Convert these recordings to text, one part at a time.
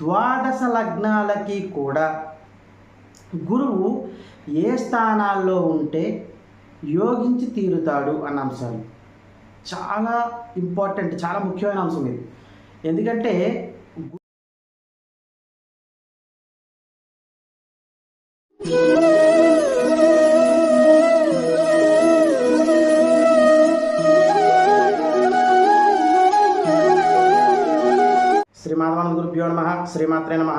ద్వాదశ లగ్నాలకి కూడా గురువు ఏ స్థానాల్లో ఉంటే యోగించి తీరుతాడు అన్న అంశాలు చాలా ఇంపార్టెంట్ చాలా ముఖ్యమైన అంశం ఇది. ఎందుకంటే శ్రీమాత్రే నమ.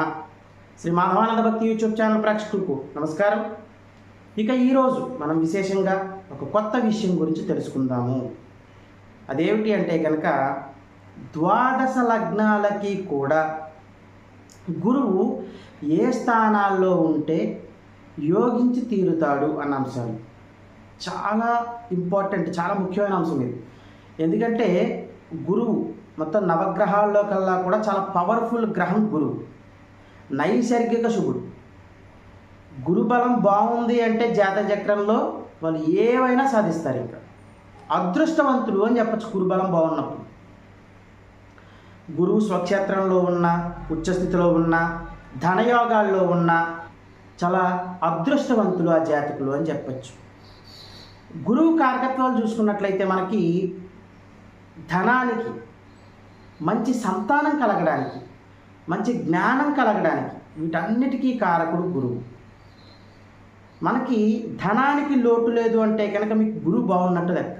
శ్రీ మాధవానంద భక్తి యూట్యూబ్ ఛానల్ ప్రేక్షకులకు నమస్కారం. ఇక ఈరోజు మనం విశేషంగా ఒక కొత్త విషయం గురించి తెలుసుకుందాము. అదేమిటి అంటే కనుక ద్వాదశ లగ్నాలకి కూడా గురువు ఏ స్థానాల్లో ఉంటే యోగించి తీరుతాడు అన్న అంశాలు. చాలా ఇంపార్టెంట్ చాలా ముఖ్యమైన అంశం ఇది. ఎందుకంటే గురువు మొత్తం నవగ్రహాల్లో కల్లా కూడా చాలా పవర్ఫుల్ గ్రహం గురువు నైసర్గిక శుభుడు. గురుబలం బాగుంది అంటే జాతచక్రంలో వాళ్ళు ఏవైనా సాధిస్తారు ఇంకా. అదృష్టవంతులు అని చెప్పచ్చు గురుబలం బాగున్నప్పుడు. గురువు స్వక్షేత్రంలో ఉన్న ఉచ్చస్థితిలో ఉన్న ధనయోగాల్లో ఉన్న చాలా అదృష్టవంతులు ఆ జాతకులు అని చెప్పచ్చు. గురువు కార్యకత్వాలు చూసుకున్నట్లయితే మనకి ధనానికి మంచి సంతానం కలగడానికి మంచి జ్ఞానం కలగడానికి వీటన్నిటికీ కారకుడు గురువు. మనకి ధనానికి లోటు లేదు అంటే కనుక మీకు గురువు బాగున్నట్టు లెక్క.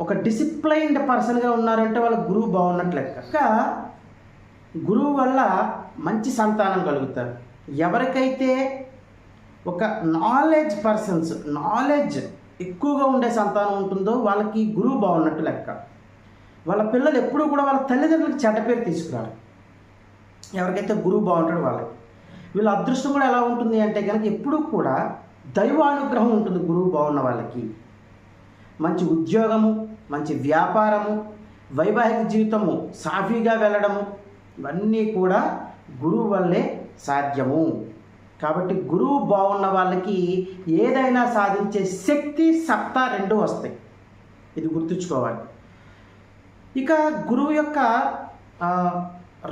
ఒక డిసిప్లైన్డ్ పర్సన్గా ఉన్నారంటే వాళ్ళ గురువు బాగున్నట్టు లెక్క. గురువు వల్ల మంచి సంతానం కలుగుతారు. ఎవరికైతే ఒక నాలెడ్జ్ పర్సన్స్ నాలెడ్జ్ ఎక్కువగా ఉండే సంతానం ఉంటుందో వాళ్ళకి గురువు బాగున్నట్టు లెక్క. వాళ్ళ పిల్లలు ఎప్పుడూ కూడా వాళ్ళ తల్లిదండ్రులకు చెడ్డ పేరు తీసుకురారు. ఎవరికైతే గురువు బాగుంటాడో వాళ్ళకి. వీళ్ళ అదృష్టం కూడా ఎలా ఉంటుంది అంటే కనుక ఎప్పుడూ కూడా దైవానుగ్రహం ఉంటుంది గురువు బాగున్న వాళ్ళకి. మంచి ఉద్యోగము మంచి వ్యాపారము వైవాహిక జీవితము సాఫీగా వెళ్ళడము ఇవన్నీ కూడా గురువు వల్లే సాధ్యము. కాబట్టి గురువు బాగున్న వాళ్ళకి ఏదైనా సాధించే శక్తి సత్తా రెండు వస్తాయి. ఇది గుర్తుంచుకోవాలి. ఇక గురువు యొక్క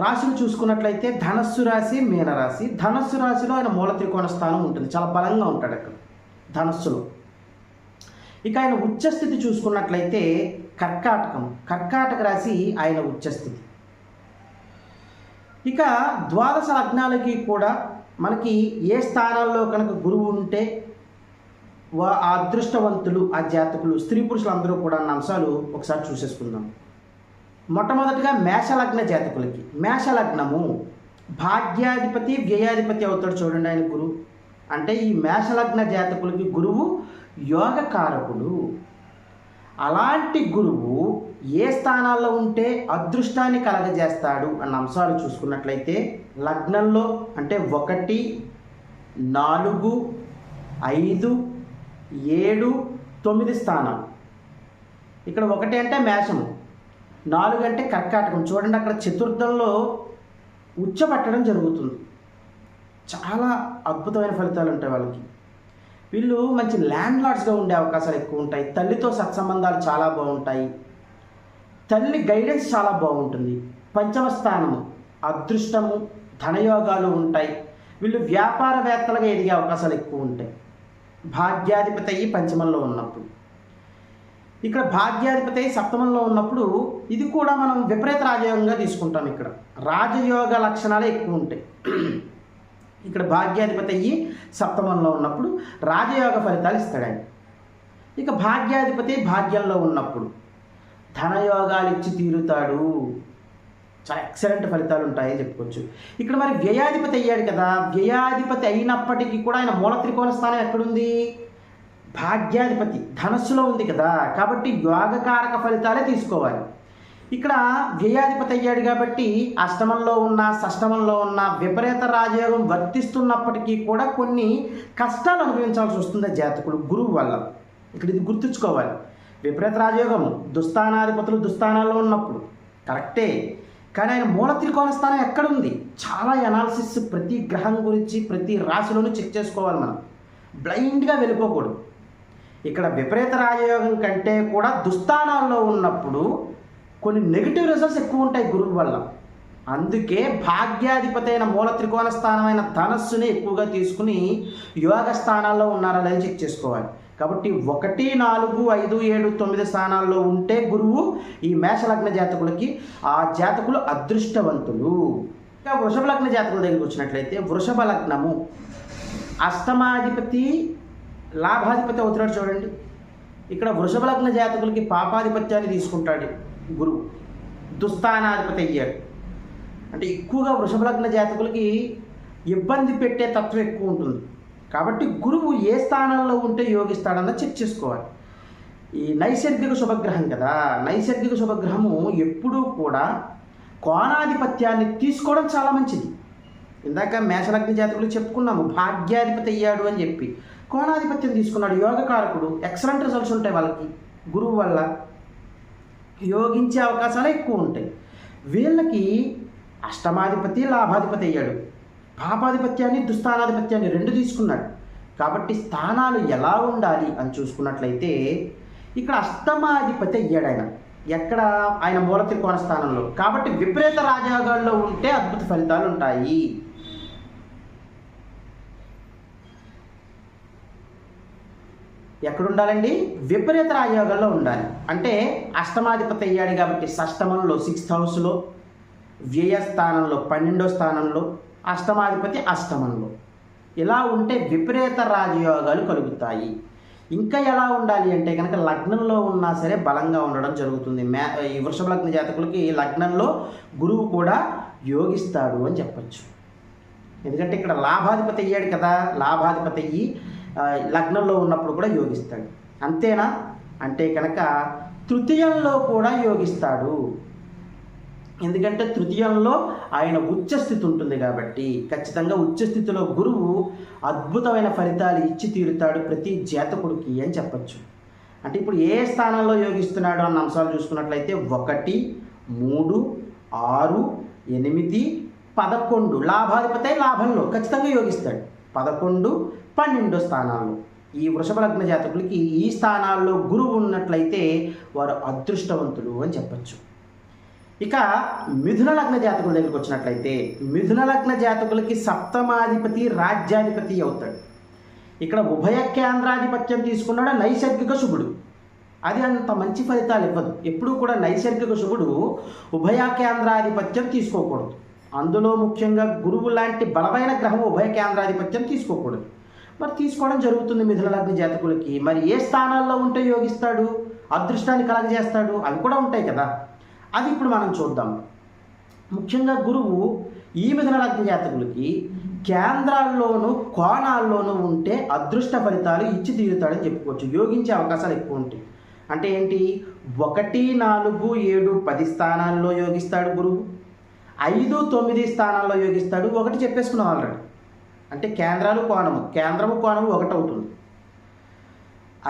రాశిని చూసుకున్నట్లయితే ధనస్సు రాశి మీనరాశి ధనస్సు రాశిలో ఆయన మూల త్రికోణ స్థానం ఉంటుంది. చాలా బలంగా ఉంటాడు అక్కడ ధనస్సులో. ఇక ఆయన ఉచ్చస్థితి చూసుకున్నట్లయితే కర్కాటకం. కర్కాటక రాశి ఆయన ఉచ్చస్థితి ఇక ద్వాదశ లగ్నాలకి కూడా మనకి ఏ స్థానాల్లో కనుక గురువు ఉంటే వా ఆ అదృష్టవంతులు ఆ జాతకులు స్త్రీ పురుషులు అందరూ కూడా అన్న అంశాలు ఒకసారి చూసేసుకుందాం. మొట్టమొదటిగా మేషలగ్న జాతకులకి. మేషలగ్నము భాగ్యాధిపతి వ్యయాధిపతి అవుతాడు చూడండి ఆయన గురువు. అంటే ఈ మేషలగ్న జాతకులకి గురువు యోగకారకుడు. అలాంటి గురువు ఏ స్థానాల్లో ఉంటే అదృష్టాన్ని కలగజేస్తాడు అన్న అంశాలు చూసుకున్నట్లయితే లగ్నంలో అంటే ఒకటి నాలుగు ఐదు ఏడు తొమ్మిది స్థానాలు. ఇక్కడ ఒకటి అంటే మేషము. నాలుగు అంటే కర్కాటకం చూడండి అక్కడ చతుర్థంలో ఉచ్చబట్టడం జరుగుతుంది. చాలా అద్భుతమైన ఫలితాలు ఉంటాయి వాళ్ళకి. వీళ్ళు మంచి ల్యాండ్ లార్డ్స్గా ఉండే అవకాశాలు ఎక్కువ ఉంటాయి. తల్లితో సత్సంబంధాలు చాలా బాగుంటాయి. తల్లి గైడెన్స్ చాలా బాగుంటుంది. పంచమ స్థానము అదృష్టము ధనయోగాలు ఉంటాయి. వీళ్ళు వ్యాపారవేత్తలుగా ఎదిగే అవకాశాలు ఎక్కువ ఉంటాయి. భాగ్యాధిపతి అయ్యి పంచమంలో ఉన్నప్పుడు. ఇక్కడ భాగ్యాధిపతి సప్తమంలో ఉన్నప్పుడు ఇది కూడా మనం విపరీత రాజయోగంగా తీసుకుంటాం ఇక్కడ. రాజయోగ లక్షణాలే ఎక్కువ ఉంటాయి. ఇక్కడ భాగ్యాధిపతి అయ్యి సప్తమంలో ఉన్నప్పుడు రాజయోగ ఫలితాలు ఇస్తాడు ఆయన. ఇక భాగ్యాధిపతి భాగ్యంలో ఉన్నప్పుడు ధనయోగాలు ఇచ్చి తీరుతాడు. చాలా ఎక్సలెంట్ ఫలితాలు ఉంటాయని చెప్పుకోవచ్చు. ఇక్కడ మరి వ్యయాధిపతి అయ్యాడు కదా. వ్యయాధిపతి అయినప్పటికీ కూడా ఆయన మూల త్రికోణ స్థానం ఎక్కడుంది? భాగ్యాధిపతి ధనస్సులో ఉంది కదా కాబట్టి యోగకారక ఫలితాలే తీసుకోవాలి. ఇక్కడ వ్యయాధిపతి అయ్యాడు కాబట్టి అష్టమంలో ఉన్న షష్టమంలో ఉన్న విపరీత రాజయోగం వర్తిస్తున్నప్పటికీ కూడా కొన్ని కష్టాలు అనుభవించాల్సి వస్తుంది జాతకుడు గురువు వల్ల. ఇక్కడ ఇది గుర్తుంచుకోవాలి. విపరీత రాజయోగం దుస్థానాధిపతులు దుస్థానాల్లో ఉన్నప్పుడు కరెక్టే. కానీ ఆయన మూల త్రికోణ స్థానం ఎక్కడుంది? చాలా ఎనాలిసిస్ ప్రతి గ్రహం గురించి ప్రతి రాశిలోనూ చెక్ చేసుకోవాలి మనం. బ్లైండ్గా వెళ్ళిపోకూడదు. ఇక్కడ విపరీత రాజయోగం కంటే కూడా దుస్థానాల్లో ఉన్నప్పుడు కొన్ని నెగిటివ్ రిజల్ట్స్ ఎక్కువ ఉంటాయి గురువు వల్ల. అందుకే భాగ్యాధిపతి అయిన మూల త్రికోణ స్థానమైన ధనస్సుని ఎక్కువగా తీసుకుని యోగ స్థానాల్లో ఉన్నారా లేదని చెక్ చేసుకోవాలి. కాబట్టి ఒకటి నాలుగు ఐదు ఏడు తొమ్మిది స్థానాల్లో ఉంటే గురువు ఈ మేషలగ్న జాతకులకి ఆ జాతకులు అదృష్టవంతులు. ఇంకా వృషభ లగ్న జాతకుల దగ్గరికి వచ్చినట్లయితే వృషభ లగ్నము అష్టమాధిపతి లాభాధిపతి అవుతున్నాడు చూడండి. ఇక్కడ వృషభ లగ్న జాతకులకి పాపాధిపత్యాన్ని తీసుకుంటాడు గురువు. దుస్థానాధిపతి అయ్యాడు. అంటే ఎక్కువగా వృషభ లగ్న జాతకులకి ఇబ్బంది పెట్టే తత్వం ఎక్కువ ఉంటుంది. కాబట్టి గురువు ఏ స్థానంలో ఉంటే యోగిస్తాడన్న చెక్ చేసుకోవాలి. ఈ నైసర్గిక శుభగ్రహం కదా నైసర్గిక శుభగ్రహము ఎప్పుడూ కూడా కోణాధిపత్యాన్ని తీసుకోవడం చాలా మంచిది. ఇందాక మేషలగ్న జాతకులు చెప్పుకున్నాము భాగ్యాధిపతి అయ్యాడు అని చెప్పి. కోణాధిపత్యం తీసుకున్నాడు యోగకారకుడు. ఎక్సలెంట్ రిజల్ట్స్ ఉంటాయి వాళ్ళకి. గురువు వల్ల యోగించే అవకాశాలు ఎక్కువ ఉంటాయి. వీళ్ళకి అష్టమాధిపతి లాభాధిపతి అయ్యాడు. పాపాధిపత్యాన్ని దుస్థానాధిపత్యాన్ని రెండు తీసుకున్నాడు. కాబట్టి స్థానాలు ఎలా ఉండాలి అని చూసుకున్నట్లయితే ఇక్కడ అష్టమాధిపతి అయ్యాడు ఆయన. ఎక్కడ? ఆయన మూల త్రికోణ స్థానంలో. కాబట్టి విపరీత రాజయోగాల్లో ఉంటే అద్భుత ఫలితాలు ఉంటాయి. ఎక్కడ ఉండాలండి విపరీత రాజయోగాల్లో ఉండాలి. అంటే అష్టమాధిపతి అయ్యాడు కాబట్టి షష్టమంలో సిక్స్త్ హౌస్లో వ్యయ స్థానంలో పన్నెండో స్థానంలో అష్టమాధిపతి అష్టమంలో. ఇలా ఉంటే విపరీత రాజయోగాలు కలుగుతాయి. ఇంకా ఎలా ఉండాలి అంటే కనుక లగ్నంలో ఉన్నా సరే బలంగా ఉండడం జరుగుతుంది. మే ఈ వృషభ లగ్న జాతకులకి లగ్నంలో గురువు కూడా యోగిస్తాడు అని చెప్పచ్చు. ఎందుకంటే ఇక్కడ లాభాధిపతి అయ్యాడు కదా. లాభాధిపతి అయ్యి లగ్నంలో ఉన్నప్పుడు కూడా యోగిస్తాడు. అంతేనా? అంటే కనుక తృతీయంలో కూడా యోగిస్తాడు. ఎందుకంటే తృతీయంలో ఆయన ఉచ్చస్థితి ఉంటుంది కాబట్టి ఖచ్చితంగా ఉచ్చస్థితిలో గురువు అద్భుతమైన ఫలితాలు ఇచ్చి తీరుతాడు ప్రతి జాతకుడికి అని చెప్పచ్చు. అంటే ఇప్పుడు ఏ స్థానంలో యోగిస్తున్నాడు అన్న అంశాలు చూసుకున్నట్లయితే ఒకటి మూడు ఆరు ఎనిమిది పదకొండు. లాభాధిపతి లాభంలో ఖచ్చితంగా యోగిస్తాడు. పదకొండు పన్నెండు స్థానాల్లో ఈ వృషభ లగ్న జాతకులకి ఈ స్థానాల్లో గురువు ఉన్నట్లయితే వారు అదృష్టవంతులు అని చెప్పచ్చు. ఇక మిథున లగ్న జాతకుల దగ్గరికి వచ్చినట్లయితే మిథున లగ్న జాతకులకి సప్తమాధిపతి రాజ్యాధిపతి అవుతాడు. ఇక్కడ ఉభయ కేంద్రాధిపత్యం తీసుకున్నాడు? నైసర్గిక శుభుడు. అది అంత మంచి ఫలితాలు ఇవ్వదు. ఎప్పుడూ కూడా నైసర్గిక శుభుడు ఉభయ కేంద్రాధిపత్యం తీసుకోకూడదు. అందులో ముఖ్యంగా గురువు లాంటి బలమైన గ్రహం ఉభయ కేంద్రాధిపత్యం తీసుకోకూడదు. మరి తీసుకోవడం జరుగుతుంది మిథున లగ్న జాతకులకి. మరి ఏ స్థానాల్లో ఉంటే యోగిస్తాడు? అదృష్టాన్ని కలగజేస్తాడు? అవి కూడా ఉంటాయి కదా. అది ఇప్పుడు మనం చూద్దాం. ముఖ్యంగా గురువు ఈ మిథున లగ్న జాతకులకి కేంద్రాల్లోనూ కోణాల్లోనూ ఉంటే అదృష్ట ఫలితాలు ఇచ్చి తీరుతాడని చెప్పుకోవచ్చు. యోగించే అవకాశాలు ఎక్కువ ఉంటాయి. అంటే ఏంటి? ఒకటి నాలుగు ఏడు పది స్థానాల్లో యోగిస్తాడు గురువు. ఐదు తొమ్మిది స్థానాల్లో యోగిస్తాడు. ఒకటి చెప్పేసుకున్నాం ఆల్రెడీ అంటే కేంద్రాలు కోణము కేంద్రము కోణము ఒకటి అవుతుంది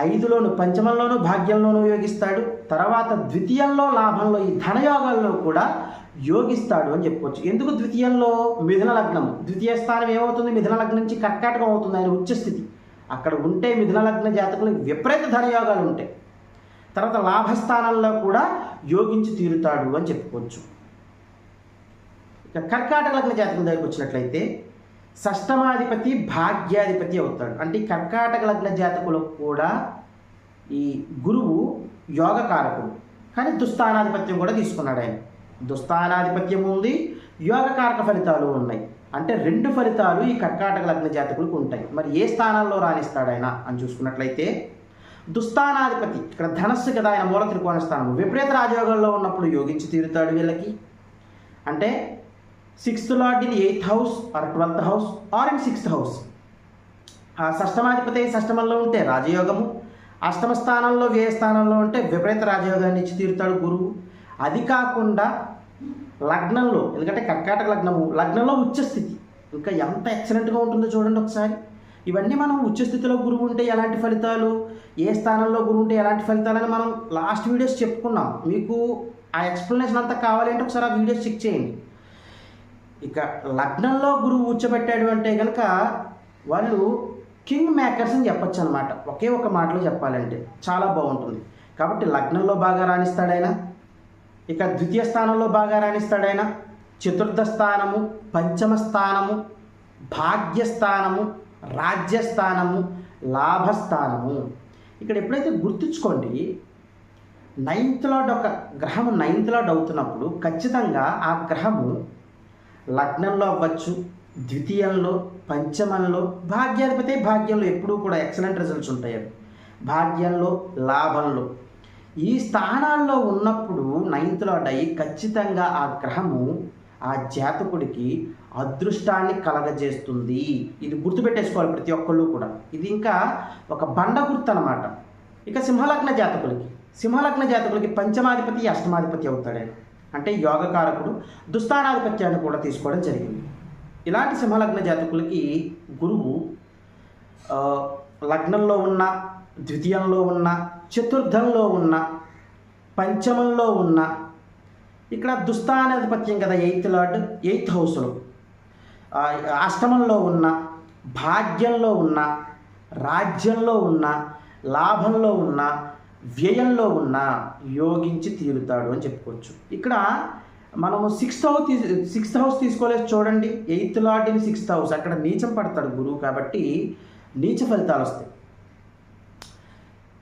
ఐదులోను పంచమంలోను భాగ్యంలోనూ యోగిస్తాడు తర్వాత ద్వితీయంలో లాభంలో ఈ ధనయోగాల్లో కూడా యోగిస్తాడు అని చెప్పుకోవచ్చు. ఎందుకు ద్వితీయంలో? మిథున లగ్నం ద్వితీయ స్థానం ఏమవుతుంది? మిథున లగ్నం నుంచి కర్కాటకం అవుతుంది ఆయన ఉచ్చస్థితి అక్కడ ఉంటే మిథున లగ్న జాతకులకు విపరీత ధనయోగాలు ఉంటాయి. తర్వాత లాభస్థానంలో కూడా యోగించి తీరుతాడు అని చెప్పుకోవచ్చు. ఇక కర్కాటక లగ్న జాతకం దగ్గరికి వచ్చినట్లయితే షష్టమాధిపతి భాగ్యాధిపతి అవుతాడు. అంటే కర్కాటక లగ్న జాతకులకు కూడా ఈ గురువు యోగకారకుడు. కానీ దుస్థానాధిపత్యం కూడా తీసుకున్నాడు ఆయన. దుస్థానాధిపత్యం ఉంది యోగకారక ఫలితాలు ఉన్నాయి. అంటే రెండు ఫలితాలు ఈ కర్కాటక లగ్న జాతకులకు ఉంటాయి. మరి ఏ స్థానాల్లో రాణిస్తాడు ఆయన అని చూసుకున్నట్లయితే దుస్థానాధిపతి ఇక్కడ ధనస్సు కదా ఆయన మూల త్రికోణ స్థానం విపరీత రాజయోగంలో ఉన్నప్పుడు యోగించి తీరుతాడు వీళ్ళకి. అంటే sixth lord in eighth house or twelfth house or in sixth house. ఆ షష్టమాధిపతి షష్టమంలో ఉంటే రాజయోగము. అష్టమ స్థానంలో వ్యయ స్థానంలో ఉంటే విపరీత రాజయోగాన్ని ఇచ్చి తీరుతాడు గురువు. అది కాకుండా లగ్నంలో ఎందుకంటే కర్కాటక లగ్నము లగ్నంలో ఉచ్చస్థితి ఇంకా ఎంత ఎక్సలెంట్గా ఉంటుందో చూడండి ఒకసారి. ఇవన్నీ మనం ఉచ్చస్థితిలో గురువు ఉంటే ఎలాంటి ఫలితాలు ఏ స్థానంలో గురువు ఉంటే ఎలాంటి ఫలితాలని మనం లాస్ట్ వీడియోస్ చెప్పుకున్నాం. మీకు ఆ ఎక్స్ప్లెనేషన్ అంతా కావాలి అంటే ఒకసారి ఆ వీడియోస్ చెక్ చేయండి. ఇక లగ్నంలో గురువు కూర్చోబెట్టాడు అంటే కనుక వాళ్ళు కింగ్ మేకర్స్ అని చెప్పొచ్చు అనమాట ఒకే ఒక మాటలో చెప్పాలంటే చాలా బాగుంటుంది. కాబట్టి లగ్నంలో బాగా రాణిస్తాడైనా ఇక ద్వితీయ స్థానంలో బాగా రాణిస్తాడైనా చతుర్థ స్థానము పంచమ స్థానము భాగ్యస్థానము రాజ్యస్థానము లాభస్థానము ఇక్కడ ఎప్పుడైతే గుర్తుంచుకోండి నైన్త్ లాడ్ ఒక గ్రహము నైన్త్ లాడ్ అవుతున్నప్పుడు ఖచ్చితంగా ఆ గ్రహము లగ్నంలో అవ్వచ్చు ద్వితీయంలో పంచమంలో భాగ్యాధిపతి భాగ్యంలో ఎప్పుడూ కూడా ఎక్సలెంట్ రిజల్ట్స్ ఉంటాయి అవి. భాగ్యంలో లాభంలో. ఈ స్థానాల్లో ఉన్నప్పుడు నైన్త్లో లార్డ్ అయి ఖచ్చితంగా ఆ గ్రహము ఆ జాతకుడికి అదృష్టాన్ని కలగజేస్తుంది. ఇది గుర్తుపెట్టేసుకోవాలి ప్రతి ఒక్కళ్ళు కూడా. ఇది ఇంకా ఒక బండ గుర్తు అనమాట ఇక సింహలగ్న జాతకులకి. సింహలగ్న జాతకులకి పంచమాధిపతి అష్టమాధిపతి అవుతాడు. అంటే యోగకారకుడు దుస్థానాధిపత్యాన్ని కూడా తీసుకోవడం జరిగింది. ఇలాంటి సింహలగ్న జాతకులకి గురువు లగ్నంలో ఉన్న ద్వితీయంలో ఉన్న చతుర్థంలో ఉన్న పంచమంలో ఉన్న ఇక్కడ దుస్థానాధిపత్యం కదా ఎయిత్ లార్డ్ ఎయిత్ హౌస్లో. అష్టమంలో ఉన్న భాగ్యంలో ఉన్న రాజ్యంలో ఉన్న లాభంలో ఉన్న వ్యయంలో ఉన్న యోగించి తీరుతాడు అని చెప్పుకోవచ్చు. ఇక్కడ మనము సిక్స్త్ హౌస్ తీ సిక్స్త్ హౌస్ తీసుకోలేదు చూడండి. Eighth lord in sixth house అక్కడ నీచం పడతాడు గురువు కాబట్టి నీచ ఫలితాలు వస్తాయి.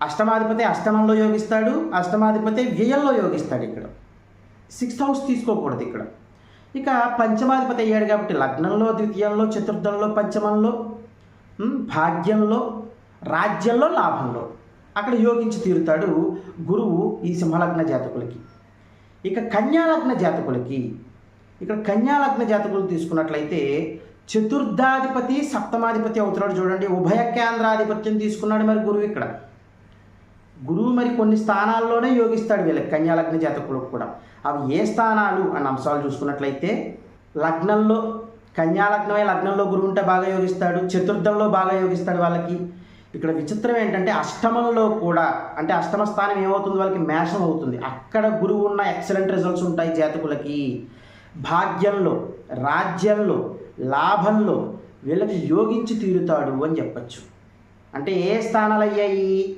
అష్టమాధిపతి అష్టమంలో యోగిస్తాడు అష్టమాధిపతి వ్యయంలో యోగిస్తాడు ఇక్కడ. సిక్స్త్ హౌస్ తీసుకోకూడదు ఇక్కడ. ఇక పంచమాధిపతి అయ్యాడు కాబట్టి లగ్నంలో ద్వితీయంలో చతుర్థంలో పంచమంలో భాగ్యంలో రాజ్యంలో లాభంలో. అక్కడ యోగించి తీరుతాడు గురువు ఈ సింహలగ్న జాతకులకి. ఇక కన్యాలగ్న జాతకులకి ఇక్కడ కన్యాలగ్న జాతకులు తీసుకున్నట్లయితే చతుర్థాధిపతి సప్తమాధిపతి అవుతున్నాడు చూడండి. ఉభయ కేంద్రాధిపత్యం తీసుకున్నాడు మరి గురువు ఇక్కడ. గురువు మరి కొన్ని స్థానాల్లోనే యోగిస్తాడు వీళ్ళకి కన్యాలగ్న జాతకులకు కూడా. అవి ఏ స్థానాలు అన్న అంశాలు చూసుకున్నట్లయితే లగ్నంలో కన్యాలగ్నమే లగ్నంలో గురువు ఉంటే బాగా యోగిస్తాడు. చతుర్థంలో బాగా యోగిస్తాడు వాళ్ళకి. ఇక్కడ విచిత్రం ఏంటంటే అష్టమంలో కూడా అంటే అష్టమ స్థానం ఏమవుతుంది? వాళ్ళకి మేషం అవుతుంది. అక్కడ గురువు ఉన్న ఎక్సలెంట్ రిజల్ట్స్ ఉంటాయి జాతకులకి. భాగ్యంలో రాజ్యంలో లాభంలో వీళ్ళకి యోగించి తీరుతాడు అని చెప్పచ్చు. అంటే ఏ స్థానాలు అయ్యాయి?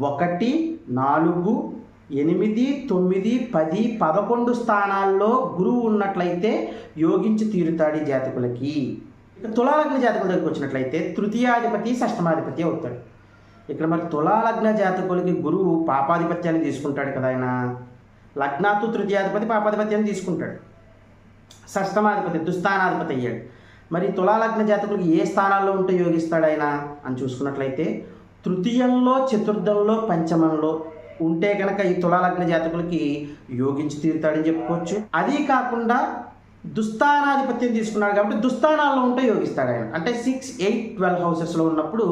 ఒకటి నాలుగు ఎనిమిది తొమ్మిది పది పదకొండు స్థానాల్లో గురువు ఉన్నట్లయితే యోగించి తీరుతాడు ఈ జాతకులకి. ఇక్కడ తులాలగ్న జాతకుల దగ్గరికి వచ్చినట్లయితే తృతీయాధిపతి షష్టమాధిపతి అవుతాడు. ఇక్కడ మరి తులాలగ్న జాతకులకి గురువు పాపాధిపత్యాన్ని తీసుకుంటాడు కదా ఆయన. లగ్నాతు తృతీయాధిపతి పాపాధిపత్యాన్ని తీసుకుంటాడు. షష్టమాధిపతి దుస్థానాధిపతి అయ్యాడు. మరి తులాలగ్న జాతకులకు ఏ స్థానాల్లో ఉంటే యోగిస్తాడు ఆయన? అని చూసుకున్నట్లయితే తృతీయంలో చతుర్థంలో పంచమంలో ఉంటే కనుక ఈ తులాలగ్న జాతకులకి యోగించి తీరుతాడని చెప్పుకోవచ్చు. అది కాకుండా దుస్థానాధిపత్యం తీసుకున్నాడు కాబట్టి దుస్థానాల్లో ఉంటే యోగిస్తాడు ఆయన. అంటే సిక్స్ ఎయిట్ ట్వెల్వ్ హౌసెస్లో ఉన్నప్పుడు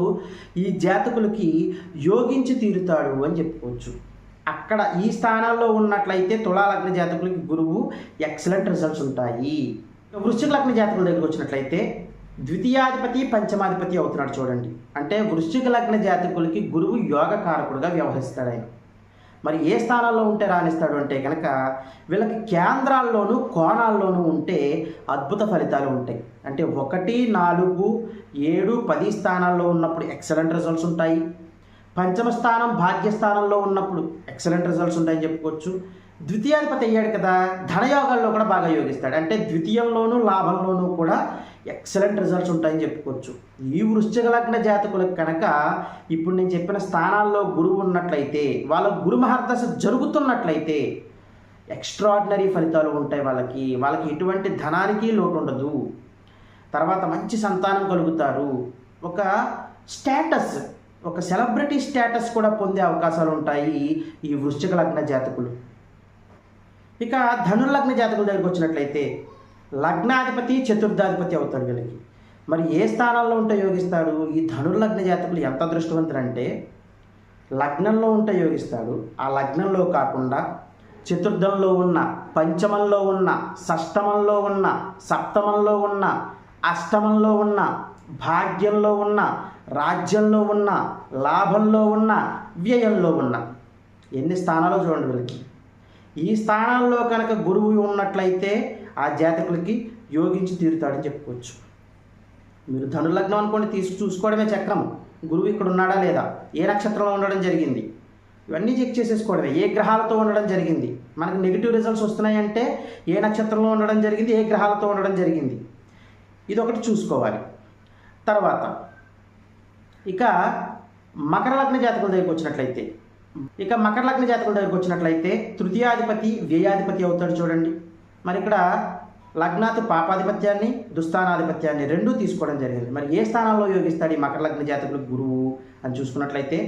ఈ జాతకులకి యోగించి తీరుతాడు అని చెప్పుకోవచ్చు. అక్కడ ఈ స్థానాల్లో ఉన్నట్లయితే తులాలగ్న జాతకులకి గురువు ఎక్సలెంట్ రిజల్ట్స్ ఉంటాయి. వృశ్చిక లగ్న జాతకుల దగ్గరికి వచ్చినట్లయితే ద్వితీయాధిపతి పంచమాధిపతి అవుతున్నాడు చూడండి. అంటే వృశ్చిక లగ్న జాతకులకి గురువు యోగ కారకుడుగా వ్యవహరిస్తాడు ఆయన. మరి ఏ స్థానాల్లో ఉంటే రాణిస్తాడు అంటే కనుక వీళ్ళకి కేంద్రాల్లోనూ కోణాల్లోనూ ఉంటే అద్భుత ఫలితాలు ఉంటాయి. అంటే ఒకటి నాలుగు ఏడు పది స్థానాల్లో ఉన్నప్పుడు ఎక్సలెంట్ రిజల్ట్స్ ఉంటాయి. పంచమ స్థానం భాగ్యస్థానంలో ఉన్నప్పుడు ఎక్సలెంట్ రిజల్ట్స్ ఉంటాయని చెప్పుకోవచ్చు. ద్వితీయాధిపతి అయ్యాడు కదా ధనయోగాల్లో కూడా బాగా యోగిస్తాడు. అంటే ద్వితీయంలోనూ లాభంలోనూ కూడా ఎక్సలెంట్ రిజల్ట్స్ ఉంటాయని చెప్పుకోవచ్చు. ఈ వృశ్చిక లగ్న జాతకులకు కనుక ఇప్పుడు నేను చెప్పిన స్థానాల్లో గురువు ఉన్నట్లయితే వాళ్ళ గురు మహర్దశ జరుగుతున్నట్లయితే ఎక్స్ట్రాడినరీ ఫలితాలు ఉంటాయి వాళ్ళకి. వాళ్ళకి ఎటువంటి ధనానికి లోటు ఉండదు. తర్వాత మంచి సంతానం కలుగుతారు. ఒక స్టేటస్ ఒక సెలబ్రిటీ స్టేటస్ కూడా పొందే అవకాశాలు ఉంటాయి ఈ వృశ్చిక లగ్న జాతకులు. ఇక ధనుర్లగ్న జాతకుల దగ్గరికి వచ్చినట్లయితే లగ్నాధిపతి చతుర్థాధిపతి అవుతాడు వీళ్ళకి. మరి ఏ స్థానాల్లో ఉంటే యోగిస్తాడు? ఈ ధనుర్లగ్న జాతకులు ఎంత అదృష్టవంతులంటే లగ్నంలో ఉంటే యోగిస్తాడు. ఆ లగ్నంలో కాకుండా చతుర్థంలో ఉన్న పంచమంలో ఉన్న షష్టమంలో ఉన్న సప్తమంలో ఉన్న అష్టమంలో ఉన్న భాగ్యంలో ఉన్న రాజ్యంలో ఉన్న లాభంలో ఉన్న వ్యయంలో ఉన్న ఎన్ని స్థానాలు చూడండి వీళ్ళకి. ఈ స్థానాల్లో కనుక గురువు ఉన్నట్లయితే ఆ జాతకులకి యోగించి తీరుతాడని చెప్పుకోవచ్చు. మీరు ధనులగ్నం అనుకోండి తీసి చూసుకోవడమే చక్రం గురువు ఇక్కడ ఉన్నాడా లేదా? ఏ నక్షత్రంలో ఉండడం జరిగింది? ఇవన్నీ చెక్ చేసేసుకోవడమే. ఏ గ్రహాలతో ఉండడం జరిగింది? మనకు నెగిటివ్ రిజల్ట్స్ వస్తున్నాయంటే ఏ నక్షత్రంలో ఉండడం జరిగింది? ఏ గ్రహాలతో ఉండడం జరిగింది? ఇది ఒకటి చూసుకోవాలి. తర్వాత ఇక మకర లగ్న జాతకుల దగ్గరికి వచ్చినట్లయితే ఇక మకర లగ్న జాతకుల దగ్గరికి వచ్చినట్లయితే తృతీయాధిపతి వ్యయాధిపతి అవుతాడు చూడండి. మరి ఇక్కడ లగ్నాతు పాపాధిపత్యాన్ని దుస్థానాధిపత్యాన్ని రెండూ తీసుకోవడం జరిగింది. మరి ఏ స్థానంలో యోగిస్తాడు ఈ మకర లగ్న జాతకులకు గురువు అని చూసుకున్నట్లయితే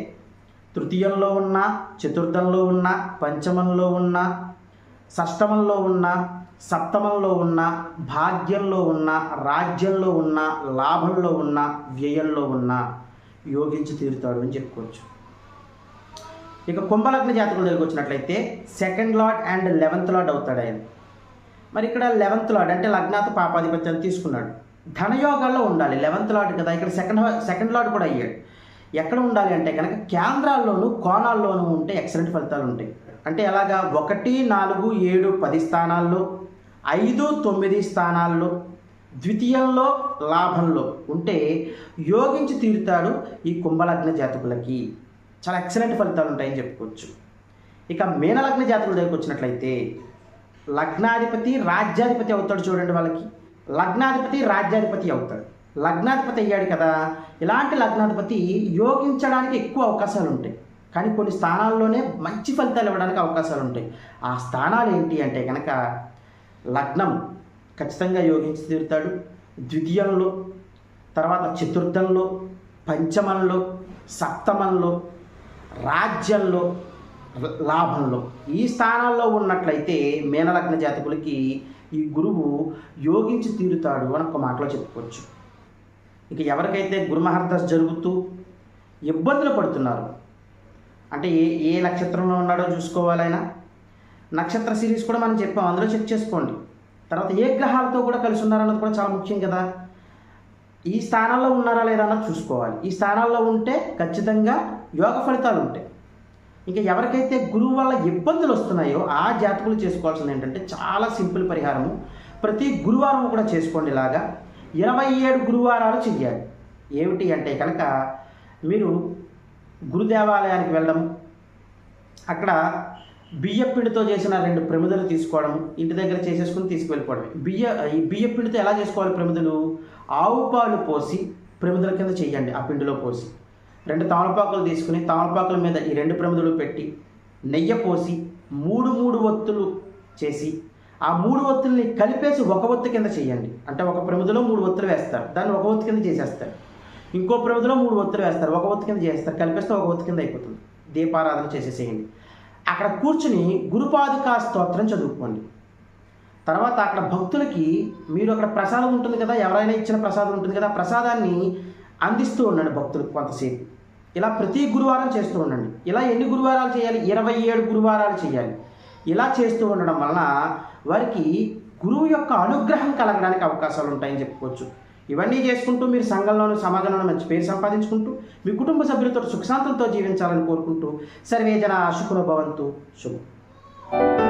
తృతీయంలో ఉన్న చతుర్థంలో ఉన్న పంచమంలో ఉన్న షష్టమంలో ఉన్న సప్తమంలో ఉన్న భాగ్యంలో ఉన్న రాజ్యంలో ఉన్న లాభంలో ఉన్న వ్యయంలో ఉన్న యోగించి తీరుతాడు అని చెప్పుకోవచ్చు. ఇక కుంభలగ్న జాతకుల దగ్గరికి వచ్చినట్లయితే second lord and eleventh lord అవుతాడు ఆయన. మరి ఇక్కడ లెవెంత్ లార్డ్ అంటే లగ్నాత పాపాధిపత్యాన్ని తీసుకున్నాడు. ధనయోగాల్లో ఉండాలి. లెవెంత్ లార్డ్ కదా ఇక్కడ సెకండ్ సెకండ్ లార్డ్ కూడా అయ్యాడు. ఎక్కడ ఉండాలి అంటే కనుక కేంద్రాల్లోనూ కోణాల్లోనూ ఉంటే ఎక్సలెంట్ ఫలితాలు ఉంటాయి. అంటే ఎలాగా? ఒకటి నాలుగు ఏడు పది స్థానాల్లో ఐదు తొమ్మిది స్థానాల్లో ద్వితీయంలో లాభంలో ఉంటే యోగించి తీరుతాడు ఈ కుంభలగ్న జాతకులకి. చాలా ఎక్సలెంట్ ఫలితాలు ఉంటాయని చెప్పుకోవచ్చు. ఇక మీనలగ్న జాతకుల దగ్గరికి వచ్చినట్లయితే లగ్నాధిపతి రాజ్యాధిపతి అవుతాడు చూడండి వాళ్ళకి. లగ్నాధిపతి రాజ్యాధిపతి అవుతాడు. లగ్నాధిపతి అయ్యాడు కదా ఇలాంటి లగ్నాధిపతి యోగించడానికి ఎక్కువ అవకాశాలు ఉంటాయి. కానీ కొన్ని స్థానాల్లోనే మంచి ఫలితాలు ఇవ్వడానికి అవకాశాలు ఉంటాయి. ఆ స్థానాలు ఏంటి అంటే కనుక లగ్నం ఖచ్చితంగా యోగించి తీరుతాడు. ద్వితీయంలో తర్వాత చతుర్థంలో పంచమంలో సప్తమంలో రాజ్యంలో లాభంలో. ఈ స్థానాల్లో ఉన్నట్లయితే మీనలగ్న జాతకులకి ఈ గురువు యోగించి తీరుతాడు అని ఒక మాటలో చెప్పుకోవచ్చు. ఇక ఎవరికైతే గురుమహర్దశ జరుగుతూ ఇబ్బందులు పడుతున్నారు అంటే ఏ ఏ నక్షత్రంలో ఉన్నాడో చూసుకోవాలైనా నక్షత్ర సిరీస్ కూడా మనం చెప్పాం అందులో చెక్ చేసుకోండి. తర్వాత ఏ గ్రహాలతో కూడా కలిసి ఉన్నారన్నది కూడా చాలా ముఖ్యం కదా. ఈ స్థానాల్లో ఉన్నారా లేదా అన్నది చూసుకోవాలి. ఈ స్థానాల్లో ఉంటే ఖచ్చితంగా యోగ ఫలితాలు ఉంటాయి. ఇంకా ఎవరికైతే గురువు వల్ల ఇబ్బందులు వస్తున్నాయో ఆ జాతకులు చేసుకోవాల్సింది ఏంటంటే చాలా సింపుల్ పరిహారము. ప్రతి గురువారం కూడా చేసుకోండి ఇలాగా. ఇరవై ఏడు గురువారాలు చెయ్యాలి. ఏమిటి అంటే కనుక మీరు గురుదేవాలయానికి వెళ్ళడం అక్కడ బియ్యపిండితో చేసిన రెండు ప్రమిదలు తీసుకోవడం ఇంటి దగ్గర చేసేసుకుని తీసుకువెళ్ళిపోవడం బియ్య ఈ బియ్యపిండితో ఎలా చేసుకోవాలి ప్రమిదలు? ఆవు పాలు పోసి ప్రమిదల కింద చేయండి ఆ పిండిలో పోసి. రెండు తమలపాకులు తీసుకుని తమలపాకుల మీద ఈ రెండు ప్రమిదలు పెట్టి నెయ్యి పోసి మూడు మూడు ఒత్తులు చేసి ఆ మూడు ఒత్తుల్ని కలిపేసి ఒక ఒత్తు కింద చేయండి. అంటే ఒక ప్రమిదలో మూడు ఒత్తులు వేస్తారు. దాన్ని ఒక ఒత్తు కింద చేసేస్తారు. ఇంకో ప్రమిదలో మూడు ఒత్తులు వేస్తారు. ఒక ఒత్తు కింద చేస్తారు కలిపేస్తే ఒక ఒత్తు కింద అయిపోతుంది. దీపారాధన చేసేసేయండి. అక్కడ కూర్చుని గురుపాదికా స్తోత్రం చదువుకోండి. తర్వాత అక్కడ భక్తులకి మీరు అక్కడ ప్రసాదం ఉంటుంది కదా ఎవరైనా ఇచ్చిన ప్రసాదం ఉంటుంది కదా ప్రసాదాన్ని అందిస్తూ ఉండండి భక్తులకు కొంతసేపు. ఇలా ప్రతి గురువారం చేస్తూ ఉండండి. ఇలా ఎన్ని గురువారాలు చేయాలి? ఇరవై ఏడు గురువారాలు చేయాలి. ఇలా చేస్తూ ఉండడం వలన వారికి గురువు యొక్క అనుగ్రహం కలగడానికి అవకాశాలు ఉంటాయని చెప్పుకోవచ్చు. ఇవన్నీ చేసుకుంటూ మీరు సంఘంలోను సమాజంలోనూ మంచి పేరు సంపాదించుకుంటూ మీ కుటుంబ సభ్యులతో సుఖశాంతంతో జీవించాలని కోరుకుంటూ సర్వేజన జన భవంతు. శుభం.